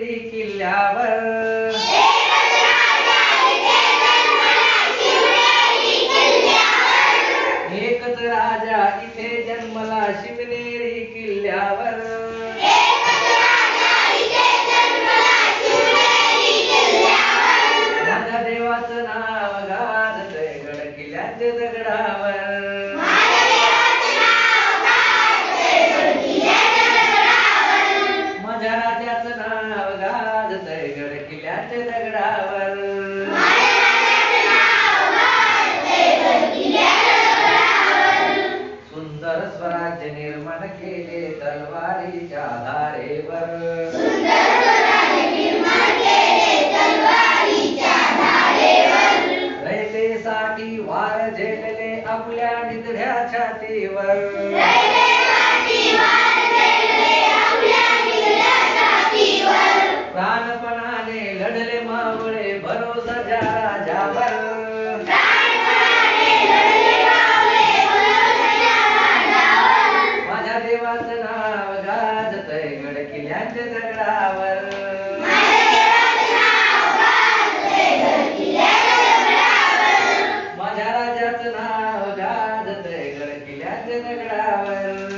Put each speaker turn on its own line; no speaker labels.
किल्ल्यावर एकच राजा इथे जन्मला शिवनेरी किल्ल्यावर माझ्या देवाचं नाव गाजतय गड किल्ल्याच्या दगडावर दगड किल्ल्याच्या दगडावर सुंदर स्वराज्य निर्माण केले तलवारीच्या धारेवर रयतेसाठी वार झेलले आपल्या निधड्या छातीवर गड दगडावर माझ्या राजाचं नाव गाजतय गड किल्ल्याच्या दगडावर